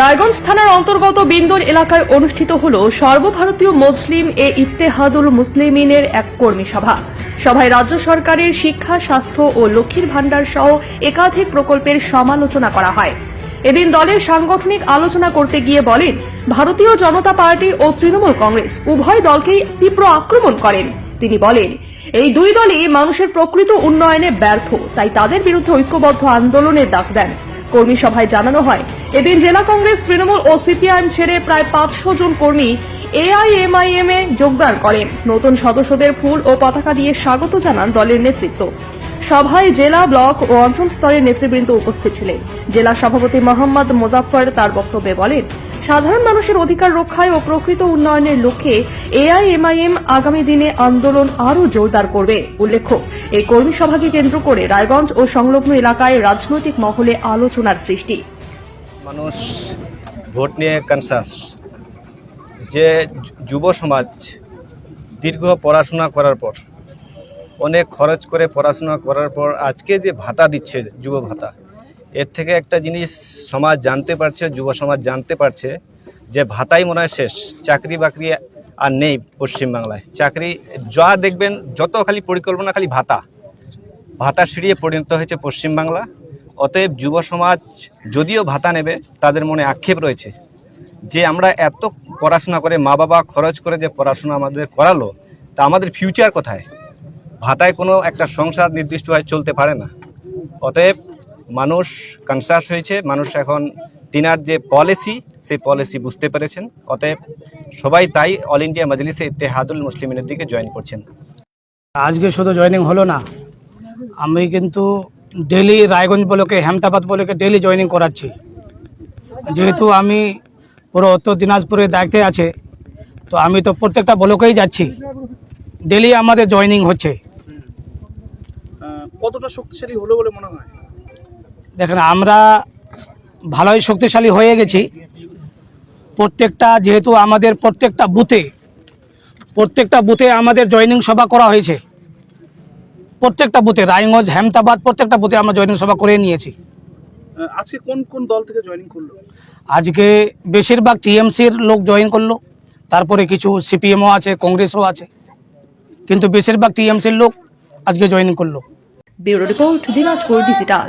রায়গঞ্জ থানার অন্তর্গত বিন্দর এলাকায় অনুষ্ঠিত হল সর্বভারতীয় মুসলিম এ ইত্তেহাদুল মুসলিমিনের এক কর্মী সভা। সভায় রাজ্য সরকারের শিক্ষা, স্বাস্থ্য ও লক্ষ্মীর ভাণ্ডার সহ একাধিক প্রকল্পের সমালোচনা করা হয়। এদিন দলের সাংগঠনিক আলোচনা করতে গিয়ে বলেন, ভারতীয় জনতা পার্টি ও তৃণমূল কংগ্রেস উভয় দলকেই তীব্র আক্রমণ করেন। তিনি বলেন, এই দুই দলই মানুষের প্রকৃত উন্নয়নে ব্যর্থ, তাই তাদের বিরুদ্ধে ঐক্যবদ্ধ আন্দোলনের ডাক দেন। কর্মী সভায় জানানো হয়। এদিন জেলা কংগ্রেস তৃণমূল ও সিপিআইএম ছেড়ে প্রায় পাঁচশো জন কর্মী এআইএমআইএম এ যোগদান করেন। নতুন সদস্যদের ফুল ও পতাকা দিয়ে স্বাগত জানান দলের নেতৃত্ব। সভায় জেলা ব্লক ও অঞ্চল স্তরের নেতৃবৃন্দ উপস্থিত ছিলেন। জেলা সভাপতি মোহাম্মদ মোজাফফর তার বক্তব্যে বলেন সাধারণ মানুষের অধিকার রক্ষায় ও প্রকৃত উন্নয়নের লক্ষ্যে এআইএমআইএম আগামী দিনে আন্দোলন আরও জোরদার করবে। উল্লেখ্য, এই কর্মী সভাকে কেন্দ্র করে রায়গঞ্জ ও সংলগ্ন এলাকায় রাজনৈতিক মহলে আলোচনার সৃষ্টি। মানুষ ভোট নিয়ে কনসাস। যে যুব সমাজ দীর্ঘ পড়াশোনা করার পর, অনেক খরচ করে পড়াশোনা করার পর আজকে যে ভাতা দিচ্ছে যুব ভাতা এর থেকে একটা জিনিস সমাজ জানতে পারছে, যুব সমাজ জানতে পারছে যে ভাতাই মনে হয় শেষ, চাকরি বাকরি আর নেই পশ্চিমবাংলায়। চাকরি যা দেখবেন, যত খালি পরিকল্পনা, খালি ভাতা। ভাতা সিঁড়িয়ে পরিণত হয়েছে পশ্চিমবাংলা। অতএব যুব সমাজ যদিও ভাতা নেবে, তাদের মনে আক্ষেপ রয়েছে যে আমরা এত পড়াশোনা করে মা বাবা খরচ করে যে পড়াশোনা আমাদের করালো, তা আমাদের ফিউচার কোথায়? ভাতায় কোনো একটা সংসার নির্দিষ্টভাবে চলতে পারে না। অতএব মানুষ কনসাস হয়েছে মানুষ এখন তিনার যে পলিসি সেই পলিসি বুঝতে পেরেছেন। অতএব সবাই তাই অল ইন্ডিয়া মজলিসে ইত্তেহাদুল মুসলিমিনের দিকে জয়েন করছেন। আজকে শুধু জয়েনিং হলো না আমি কিন্তু ডেলি রায়গঞ্জ ব্লকে হেমতাবাদ ব্লকে ডেলি জয়েনিং করাচ্ছি। যেহেতু আমি পুরো উত্তর দিনাজপুরের দায়িত্বে আছে তো আমি তো প্রত্যেকটা ব্লকেই যাচ্ছি। ডেলি আমাদের জয়েনিং হচ্ছে। কতটা শক্তিশালী হলো বলে মনে হয়? দেখেন আমরা ভালোই শক্তিশালী হয়ে গেছি। প্রত্যেকটা যেহেতু আমাদের প্রত্যেকটা বুথে প্রত্যেকটা বুথে আমাদের জয়েনিং সভা করা হয়েছে। প্রত্যেকটা বুথে রায়গঞ্জ হেমতাবাদ প্রত্যেকটা বুথে আমরা জয়েনিং সভা করে নিয়েছি। আজকে কোন কোন দল থেকে জয়েনিং করল? আজকে বেশিরভাগ টিএমসির লোক জয়েন করল। তারপরে কিছু সিপিএমও আছে কংগ্রেসও আছে। কিন্তু বেশিরভাগ টিএমসির লোক আজকে জয়েনিং করল। Bureau report Dinajpur digital.